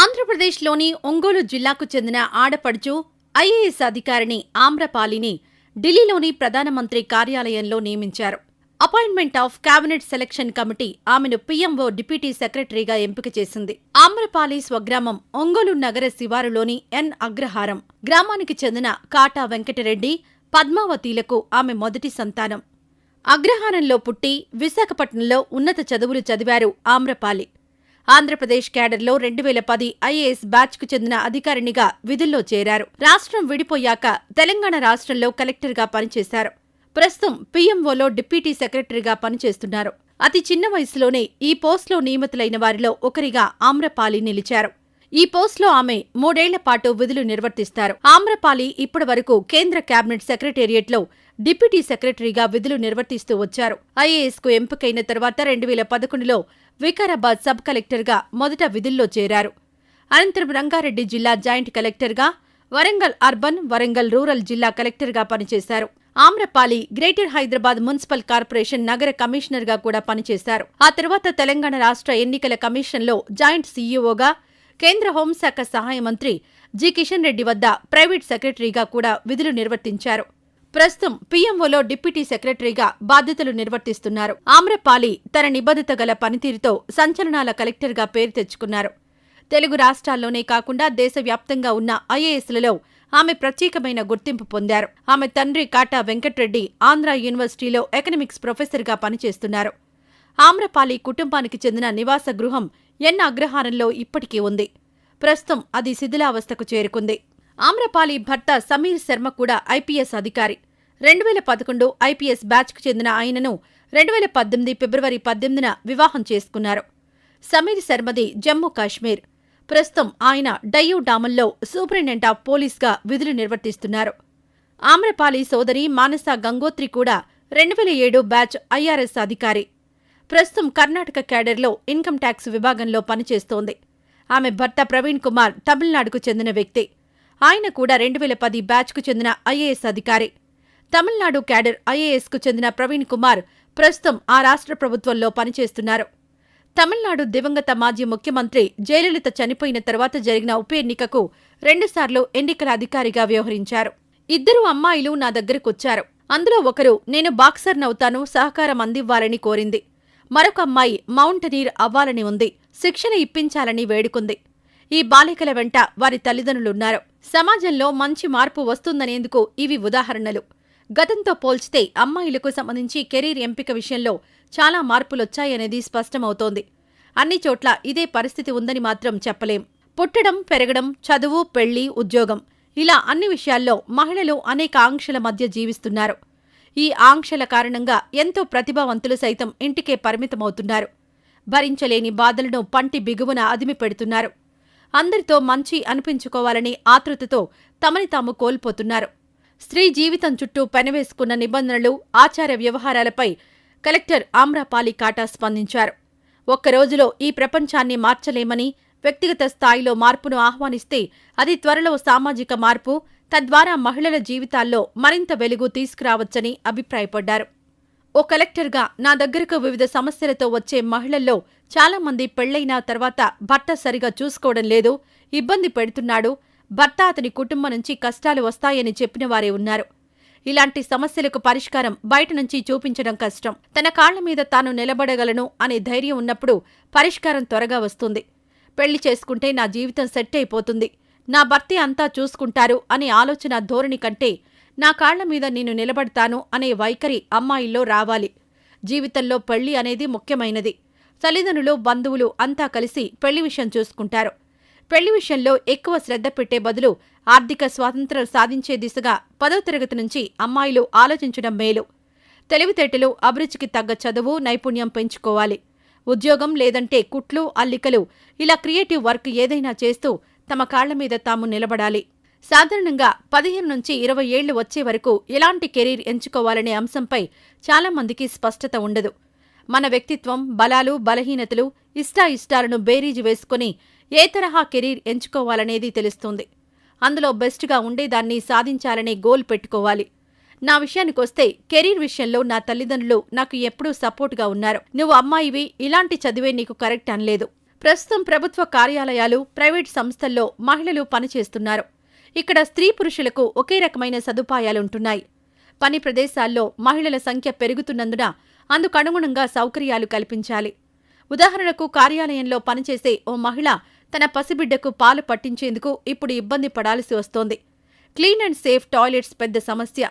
ఆంధ్రప్రదేశ్లోని ఒంగోలు జిల్లాకు చెందిన ఆడపడుచు ఐఏఎస్ అధికారిని ఆమ్రపాలిని ఢిల్లీలోని ప్రధానమంత్రి కార్యాలయంలో నియమించారు. Appointment of cabinet selection committee ఆమెను పీఎంఓ డిప్యూటీ సెక్రటరీగా ఎంపిక చేసింది. ఆమ్రపాలి స్వగ్రామం ఒంగోలు నగర శివారులోని ఎన్ అగ్రహారం గ్రామానికి చెందిన కాటా వెంకటరెడ్డి పద్మావతిలకు ఆమె మొదటి సంతానం. అగ్రహారంలో పుట్టి విశాఖపట్నంలో ఉన్నత చదువులు చదివారు ఆమ్రపాలి. ఆంధ్రప్రదేశ్ క్యాడర్లో రెండు వేల పది ఐఏఎస్ బ్యాచ్కు చెందిన అధికారినిగా విధుల్లో చేరారు. రాష్ట్రం విడిపోయాక తెలంగాణ రాష్ట్రంలో కలెక్టర్గా పనిచేశారు. ప్రస్తుతం పీఎంఓలో డిప్యూటీ సెక్రటరీగా పనిచేస్తున్నారు. అతి చిన్న వయసులోనే ఈ పోస్టులో నియమితులైన వారిలో ఒకరిగా ఆమ్రపాలి నిలిచారు. ఈ పోస్టులో ఆమె మూడేళ్ళ పాటు విధులు నిర్వర్తిస్తారు. ఆమ్రపాలి ఇప్పటి వరకు కేంద్ర కేబినెట్ సెక్రటేరియట్లో డిప్యూటీ సెక్రటరీగా విధులు నిర్వర్తిస్తూ వచ్చారు. ఐఏఎస్కు ఎంపికైన తర్వాత రెండు వేల పదకొండులో వికారాబాద్ సబ్ కలెక్టర్గా మొదట విధుల్లో చేరారు. అనంతరం రంగారెడ్డి జిల్లా జాయింట్ కలెక్టర్గా వరంగల్ అర్బన్ వరంగల్ రూరల్ జిల్లా కలెక్టర్గా పనిచేశారు. Amrapali greater Hyderabad municipal corporation నగర కమిషనర్గా కూడా పనిచేశారు. ఆ తర్వాత తెలంగాణ రాష్ట్ర ఎన్నికల కమిషన్లో జాయింట్ సీఈఓగా కేంద్ర హోంశాఖ సహాయ మంత్రి జి కిషన్ రెడ్డి వద్ద ప్రైవేట్ సెక్రటరీగా కూడా విధులు నిర్వర్తించారు. ప్రస్తుతం పీఎంఓలో డిప్యూటీ సెక్రటరీగా బాధ్యతలు నిర్వర్తిస్తున్నారు. ఆమ్రపాలి తన నిబద్ధత గల పనితీరుతో సంచలనాల కలెక్టర్గా పేరు తెచ్చుకున్నారు. తెలుగు రాష్ట్రాల్లోనే కాకుండా దేశవ్యాప్తంగా ఉన్న ఐఏఎస్లలో ఆమె ప్రత్యేకమైన గుర్తింపు పొందారు. ఆమె తండ్రి కాటా వెంకట్రెడ్డి ఆంధ్ర యూనివర్సిటీలో ఎకనమిక్స్ ప్రొఫెసర్గా పనిచేస్తున్నారు. ఆమ్రపాలి కుటుంబానికి చెందిన నివాస గృహం ఎన్ అగ్రహారంలో ఇప్పటికీ ఉంది. ప్రస్తుతం అది శిథిలావస్థకు చేరుకుంది. ఆమ్రపాలి భర్త సమీర్ శర్మ కూడా ఐపీఎస్ అధికారి. రెండు వేల పదకొండు ఐపీఎస్ బ్యాచ్కు చెందిన ఆయనను రెండు వేల పద్దెనిమిది ఫిబ్రవరి పద్దెనిమిదిన వివాహం చేసుకున్నారు. సమీర్ శర్మది జమ్మూ కాశ్మీర్. ప్రస్తుతం ఆయన డయ్యూ డామన్లో సూపరింటెండెంట్ ఆఫ్ పోలీస్గా విధులు నిర్వర్తిస్తున్నారు. ఆమ్రపాలి సోదరి మానస గంగోత్రి కూడా రెండు వేల ఏడు బ్యాచ్ ఐఆర్ఎస్ అధికారి. ప్రస్తుతం కర్ణాటక క్యాడర్లో ఇన్కమ్ ట్యాక్స్ విభాగంలో పనిచేస్తోంది. ఆమె భర్త ప్రవీణ్ కుమార్ తమిళనాడుకు చెందిన వ్యక్తి. ఆయన కూడా రెండు వేల పది బ్యాచ్కు చెందిన ఐఏఎస్ అధికారి. తమిళనాడు క్యాడర్ ఐఏఎస్కు చెందిన ప్రవీణ్ కుమార్ ప్రస్తుతం ఆ రాష్ట్ర ప్రభుత్వంలో పనిచేస్తున్నారు. తమిళనాడు దివంగత మాజీ ముఖ్యమంత్రి జయలలిత చనిపోయిన తర్వాత జరిగిన ఉప ఎన్నికకు రెండుసార్లు ఎన్నికల అధికారిగా వ్యవహరించారు. ఇద్దరు అమ్మాయిలు నా దగ్గరకొచ్చారు. అందులో ఒకరు నేను బాక్సర్నవుతాను సహకారం అందివ్వాలని కోరింది. మరొక అమ్మాయి మౌంటనీర్ అవ్వాలని ఉంది. శిక్షణ ఇప్పించాలని వేడుకుంది. ఈ బాలికల వెంట వారి తల్లిదండ్రులున్నారు. సమాజంలో మంచి మార్పు వస్తుందనేందుకు ఇవి ఉదాహరణలు. గతంతో పోల్చితే అమ్మాయిలకు సంబంధించి కెరీర్ ఎంపిక విషయంలో చాలా మార్పులొచ్చాయనేది స్పష్టమవుతోంది. అన్ని చోట్ల ఇదే పరిస్థితి ఉందని మాత్రం చెప్పలేం. పుట్టడం పెరగడం చదువు పెళ్ళి ఉద్యోగం ఇలా అన్ని విషయాల్లో మహిళలు అనేక ఆంక్షల మధ్య జీవిస్తున్నారు. ఈ ఆంక్షల కారణంగా ఎంతో ప్రతిభావంతులు సైతం ఇంటికే పరిమితమవుతున్నారు. భరించలేని బాధలను పంటి బిగువున అదిమి పెడుతున్నారు అందరితో మంచి అనిపించుకోవాలని ఆతృతతో తమని తాము కోల్పోతున్నారు. స్త్రీ జీవితం చుట్టూ పెనవేసుకున్న నిబంధనలు ఆచార వ్యవహారాలపై కలెక్టర్ ఆమ్రాపాలి కాటా స్పందించారు. ఒక్కరోజులో ఈ ప్రపంచాన్ని మార్చలేమని వ్యక్తిగత స్థాయిలో మార్పును ఆహ్వానిస్తే అది త్వరలో సామాజిక మార్పు తద్వారా మహిళల జీవితాల్లో మరింత వెలుగు తీసుకురావచ్చని అభిప్రాయపడ్డారు. ఓ కలెక్టర్గా నా దగ్గరకు వివిధ సమస్యలతో వచ్చే మహిళల్లో చాలామంది పెళ్ళైన తర్వాత భర్త సరిగా చూసుకోవడం లేదు ఇబ్బంది పెడుతున్నాడు భర్త అతని కుటుంబం నుంచి కష్టాలు వస్తాయని చెప్పిన వారే ఉన్నారు. ఇలాంటి సమస్యలకు పరిష్కారం బయట నుంచి చూపించడం కష్టం. తన కాళ్ళ మీద తాను నిలబడగలను అనే ధైర్యం ఉన్నప్పుడు పరిష్కారం త్వరగా వస్తుంది. పెళ్ళి చేసుకుంటే నా జీవితం సెట్ అయిపోతుంది. నా భర్తే అంతా చూసుకుంటారు అనే ఆలోచన ధోరణి కంటే నా కాళ్ళ మీద నేను నిలబడతాను అనే వైఖరి అమ్మాయిల్లో రావాలి. జీవితంలో పెళ్ళి అనేది ముఖ్యమైనది. తల్లిదండ్రులు బంధువులు అంతా కలిసి పెళ్ళి విషయం చూసుకుంటారు. పెళ్ళి విషయంలో ఎక్కువ శ్రద్ధ పెట్టే బదులు ఆర్థిక స్వాతంత్రం సాధించే దిశగా పదో తరగతి నుంచి అమ్మాయిలు ఆలోచించడం మేలు. తెలివితేటలు అభిరుచికి తగ్గ చదువు నైపుణ్యం పెంచుకోవాలి. ఉద్యోగం లేదంటే కుట్లు అల్లికలు ఇలా క్రియేటివ్ వర్క్ ఏదైనా చేస్తూ తమ కాళ్ళ మీద తాము నిలబడాలి. సాధారణంగా పదిహేను నుంచి ఇరవై ఏళ్ళు వచ్చే వరకు ఎలాంటి కెరీర్ ఎంచుకోవాలనే అంశంపై చాలా మందికి స్పష్టత ఉండదు. మన వ్యక్తిత్వం బలాలు బలహీనతలు ఇష్టాయిష్టాలను బేరీజు వేసుకుని ఏ తరహా కెరీర్ ఎంచుకోవాలనేది తెలుస్తుంది. అందులో బెస్ట్గా ఉండేదాన్ని సాధించాలనే గోల్ పెట్టుకోవాలి. నా విషయానికొస్తే కెరీర్ విషయంలో నా తల్లిదండ్రులు నాకు ఎప్పుడూ సపోర్ట్గా ఉన్నారు. నువ్వు అమ్మాయివి ఇలాంటి చదివే నీకు కరెక్ట్ అనలేదు. ప్రస్తుతం ప్రభుత్వ కార్యాలయాలు ప్రైవేట్ సంస్థల్లో మహిళలు పనిచేస్తున్నారు. ఇక్కడ స్త్రీ పురుషులకు ఒకే రకమైన సదుపాయాలుంటున్నాయి. పని ప్రదేశాల్లో మహిళల సంఖ్య పెరుగుతున్నందున అందుకనుగుణంగా సౌకర్యాలు కల్పించాలి. ఉదాహరణకు కార్యాలయంలో పనిచేసే ఓ మహిళ తన పసిబిడ్డకు పాలు పట్టించేందుకు ఇప్పుడు ఇబ్బంది పడాల్సి వస్తోంది. క్లీన్ అండ్ సేఫ్ టాయిలెట్స్ పెద్ద సమస్య.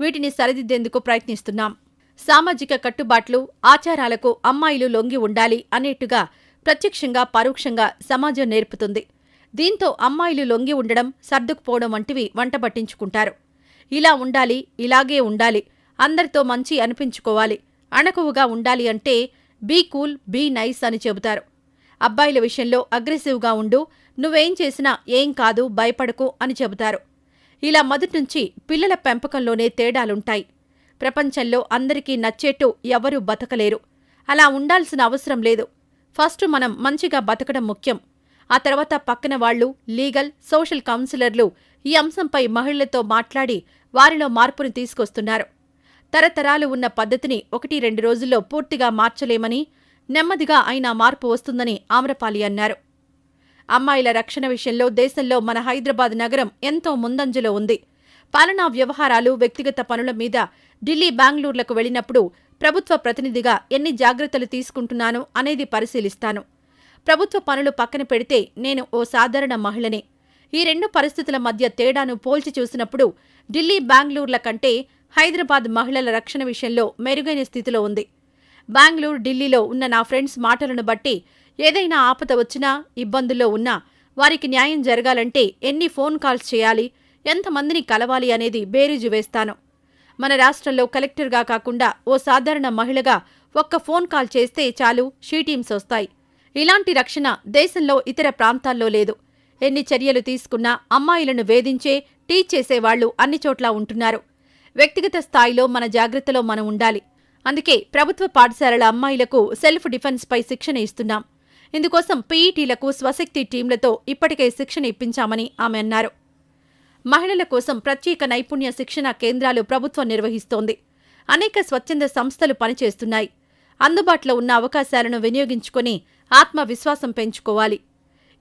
వీటిని సరిదిద్దేందుకు ప్రయత్నిస్తున్నాం. సామాజిక కట్టుబాట్లు ఆచారాలకు అమ్మాయిలు లొంగి ఉండాలి అనేట్టుగా ప్రత్యక్షంగా పరోక్షంగా సమాజం నేర్పుతుంది. దీంతో అమ్మాయిలు లొంగి ఉండడం సర్దుకుపోవడం వంటివి వంట పట్టించుకుంటారు. ఇలా ఉండాలి ఇలాగే ఉండాలి అందరితో మంచి అనిపించుకోవాలి అణకువగా ఉండాలి అంటే బీ కూల్ బీ నైస్ అని చెబుతారు. అబ్బాయిల విషయంలో అగ్రెసివ్గా ఉండు నువ్వేం చేసినా ఏం కాదు భయపడకు అని చెబుతారు. ఇలా మొదట్నుంచి పిల్లల పెంపకంలోనే తేడాలుంటాయి. ప్రపంచంలో అందరికీ నచ్చేట్టు ఎవరూ బతకలేరు. అలా ఉండాల్సిన అవసరం లేదు. ఫస్ట్ మనం మంచిగా బతకడం ముఖ్యం. ఆ తర్వాత పక్కన వాళ్ళు లీగల్ సోషల్ కౌన్సిలర్లు ఈ అంశంపై మహిళలతో మాట్లాడి వారిలో మార్పుని తీసుకొస్తున్నారు. తరతరాలు ఉన్న పద్ధతిని ఒకటి రెండు రోజుల్లో పూర్తిగా మార్చలేమని నెమ్మదిగా అయినా మార్పు వస్తుందని ఆమ్రపాలి అన్నారు. అమ్మాయిల రక్షణ విషయంలో దేశంలో మన హైదరాబాద్ నగరం ఎంతో ముందంజలో ఉంది. పాలనా వ్యవహారాలు వ్యక్తిగత పనుల మీద ఢిల్లీ బెంగళూరులకు వెళ్ళినప్పుడు ప్రభుత్వ ప్రతినిధిగా ఎన్ని జాగ్రత్తలు తీసుకుంటున్నాను అనేది పరిశీలిస్తాను. ప్రభుత్వ పనులు పక్కన పెడితే నేను ఓ సాధారణ మహిళనే. ఈ రెండు పరిస్థితుల మధ్య తేడాను పోల్చి చూసినప్పుడు ఢిల్లీ బెంగళూరుల కంటే హైదరాబాద్ మహిళల రక్షణ విషయంలో మెరుగైన స్థితిలో ఉంది. బెంగళూరు ఢిల్లీలో ఉన్న నా ఫ్రెండ్స్ మాటలను బట్టి ఏదైనా ఆపద వచ్చినా ఇబ్బందుల్లో ఉన్నా వారికి న్యాయం జరగాలంటే ఎన్ని ఫోన్ కాల్స్ చేయాలి ఎంతమందిని కలవాలి అనేది బేరీజు వేస్తాను. మన రాష్ట్రంలో కలెక్టర్గా కాకుండా ఓ సాధారణ మహిళగా ఒక్క ఫోన్ కాల్ చేస్తే చాలు షీ టీమ్స్ వస్తాయి. ఇలాంటి రక్షణ దేశంలో ఇతర ప్రాంతాల్లో లేదు. ఎన్ని చర్యలు తీసుకున్నా అమ్మాయిలను వేధించే టీచ్ చేసేవాళ్ళు అన్ని చోట్ల ఉంటున్నారు. వ్యక్తిగత స్థాయిలో మన జాగ్రత్తలో మనం ఉండాలి. అందుకే ప్రభుత్వ పాఠశాలల అమ్మాయిలకు సెల్ఫ్ డిఫెన్స్పై శిక్షణ ఇస్తున్నాం. ఇందుకోసం పీఈటీలకు స్వశక్తి టీంలతో ఇప్పటికే శిక్షణ ఇప్పించామని ఆమె అన్నారు. మహిళల కోసం ప్రత్యేక నైపుణ్య శిక్షణ కేంద్రాలు ప్రభుత్వం నిర్వహిస్తోంది. అనేక స్వచ్ఛంద సంస్థలు పనిచేస్తున్నాయి. అందుబాటులో ఉన్న అవకాశాలను వినియోగించుకుని ఆత్మవిశ్వాసం పెంచుకోవాలి.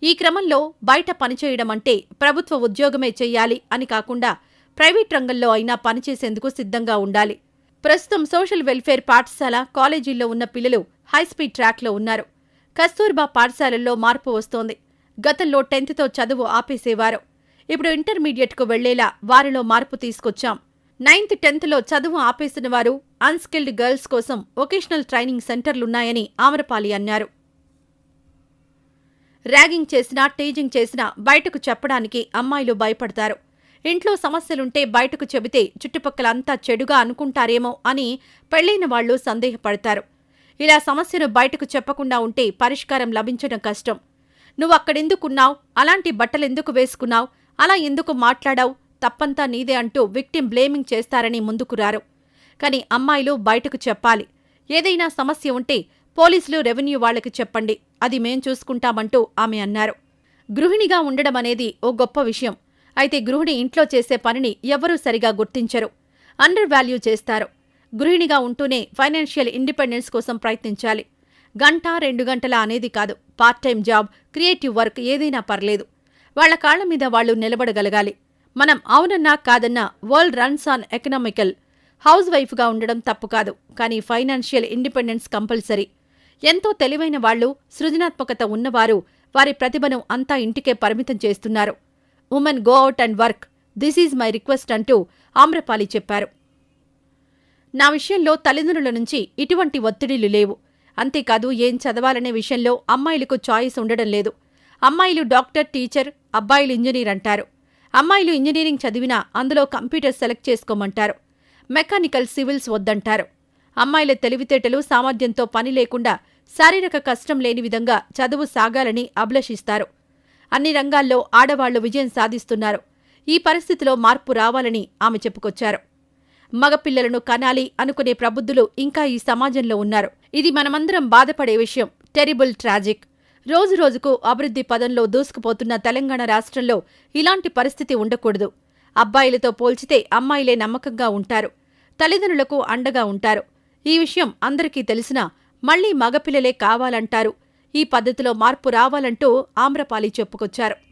ఈ క్రమంలో బయట పనిచేయడం అంటే ప్రభుత్వ ఉద్యోగమే చెయ్యాలి అని కాకుండా ప్రైవేట్ రంగంలో అయినా పనిచేసేందుకు సిద్ధంగా ఉండాలి. ప్రస్తుతం సోషల్ వెల్ఫేర్ పాఠశాల కాలేజీల్లో ఉన్న పిల్లలు హైస్పీడ్ ట్రాక్లో ఉన్నారు. కస్తూర్బా పాఠశాలల్లో మార్పు వస్తోంది. గతంలో టెన్త్తో చదువు ఆపేసేవారు. ఇప్పుడు ఇంటర్మీడియట్కు వెళ్ళేలా వారిలో మార్పు తీసుకొచ్చాం. నైన్త్ టెన్త్లో చదువు ఆపేసిన వారు అన్స్కిల్డ్ గర్ల్స్ కోసం వొకేషనల్ ట్రైనింగ్ సెంటర్లున్నాయని ఆమరపాలి అన్నారు. ర్యాగింగ్ చేసినా టీజింగ్ చేసినా బయటకు చెప్పడానికి అమ్మాయిలు భయపడతారు. ఇంట్లో సమస్యలుంటే బయటకు చెబితే చుట్టుపక్కలంతా చెడుగా అనుకుంటారేమో అని పెళ్ళైన వాళ్ళు సందేహపడతారు. ఇలా సమస్యను బయటకు చెప్పకుండా ఉంటే పరిష్కారం లభించడం కష్టం. నువ్వు అక్కడెందుకున్నావు అలాంటి బట్టలెందుకు వేసుకున్నావు? అలా ఎందుకు మాట్లాడావు? తప్పంతా నీదే అంటూ విక్టిం బ్లేమింగ్ చేస్తారని ముందుకు రారు. కాని అమ్మాయిలు బయటకు చెప్పాలి. ఏదైనా సమస్య ఉంటే పోలీసులు రెవెన్యూ వాళ్ళకి చెప్పండి. అది మేం చూసుకుంటామంటూ ఆమె అన్నారు. గృహిణిగా ఉండడం అనేది ఓ గొప్ప విషయం. అయితే గృహిణి ఇంట్లో చేసే పనిని ఎవరూ సరిగా గుర్తించరు. అండర్ వాల్యూ చేస్తారు. గృహిణిగా ఉంటూనే ఫైనాన్షియల్ ఇండిపెండెన్స్ కోసం ప్రయత్నించాలి. గంట రెండు గంటల అనేది కాదు. Part time job creative work ఏదైనా పర్లేదు. వాళ్ళ కాళ్ళ మీద వాళ్ళు నిలబడగలగాలి. మనం అవునన్నా కాదన్నా world runs on economical house వైఫ్గా ఉండడం తప్పు కాదు. కానీ ఫైనాన్షియల్ ఇండిపెండెన్స్ కంపల్సరీ. ఎంతో తెలివైన వాళ్ళు సృజనాత్మకత ఉన్నవారు వారి ప్రతిభను అంతా ఇంటికే పరిమితం చేస్తున్నారు. Women go out and work. This is my request అంటూ ఆమ్రపాలి చెప్పారు. నా విషయంలో తల్లిదండ్రుల నుంచి ఇటువంటి ఒత్తిడిలు లేవు. అంతేకాదు ఏం చదవాలనే విషయంలో అమ్మాయిలకు చాయిస్ ఉండడం లేదు. అమ్మాయిలు డాక్టర్ టీచర్ అబ్బాయిలు ఇంజనీర్ అంటారు. అమ్మాయిలు ఇంజనీరింగ్ చదివినా అందులో కంప్యూటర్ సెలెక్ట్ చేసుకోమంటారు. మెకానికల్ సివిల్స్ వద్దంటారు. అమ్మాయిల తెలివితేటలు సామర్థ్యంతో పని లేకుండా శారీరక కష్టం లేని విధంగా చదువు సాగాలని అభిలషిస్తారు. అన్ని రంగాల్లో ఆడవాళ్ళు విజయం సాధిస్తున్నారు. ఈ పరిస్థితిలో మార్పు రావాలని ఆమె చెప్పుకొచ్చారు. మగపిల్లలను కనాలి అనుకునే ప్రబుద్ధులు ఇంకా ఈ సమాజంలో ఉన్నారు. ఇది మనమందరం బాధపడే విషయం. Terrible tragic. రోజురోజుకు అభివృద్ధి పదంలో దూసుకుపోతున్న తెలంగాణ రాష్ట్రంలో ఇలాంటి పరిస్థితి ఉండకూడదు. అబ్బాయిలతో పోల్చితే అమ్మాయిలే నమ్మకంగా ఉంటారు. తల్లిదండ్రులకు అండగా ఉంటారు. ఈ విషయం అందరికీ తెలిసినా మళ్ళీ మగపిల్లలే కావాలంటారు. ఈ పద్ధతిలో మార్పు రావాలంటూ ఆమ్రపాలి చెప్పుకొచ్చారు.